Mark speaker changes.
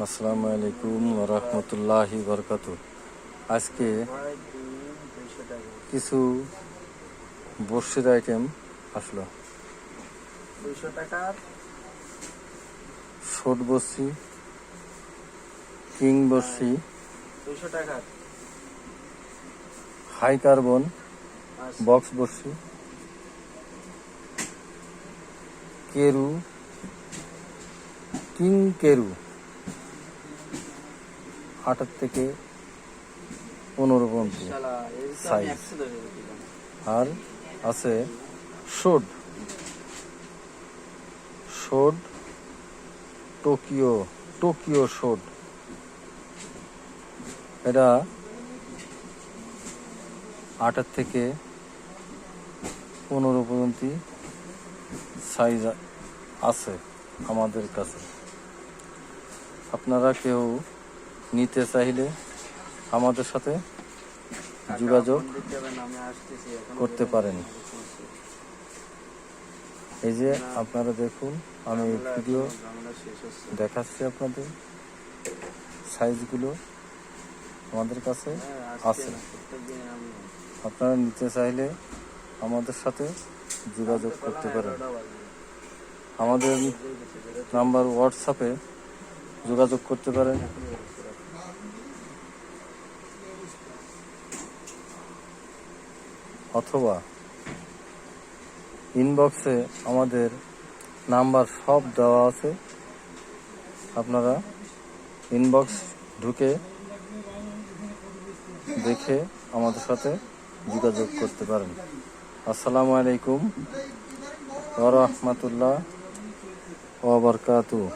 Speaker 1: আসসালামু আলাইকুম রহমতুল্লাহি বরকাত আজকে কিছু বর্ষির আইটেম আসলো। শোট বর্ষি কিং বর্ষি হাই কার্বন। বক্স বর্ষি কেরু কিং কেরু আটার থেকে পনেরো পর্যন্ত
Speaker 2: দিলাম।
Speaker 1: আর আছে শোড শোড টোকিও টোকিও শোড এটা আটার থেকে পনেরো পর্যন্ত সাইজ আছে আমাদের কাছে। আপনারা কেউ নিতে চাইলে আমাদের সাথে যোগাযোগ করতে পারেন। এই যে আপনারা দেখুন, আমি ভিডিও। দেখাচ্ছি আপনাদের সাইজগুলো আমাদের কাছে আছে আপনারা নিতে চাইলে আমাদের সাথে যোগাযোগ করতে পারেন আমাদের নাম্বার হোয়াটসঅ্যাপে যোগাযোগ করতে পারেন অথবা ইনবক্সে আমাদের নাম্বার সব দেওয়া আছে। আপনারা ইনবক্স ঢুকে দেখে আমাদের সাথে যোগাযোগ করতে পারেন। আসসালামু আলাইকুম ওয়া রাহমাতুল্লাহ ওয়া বারাকাতুহু।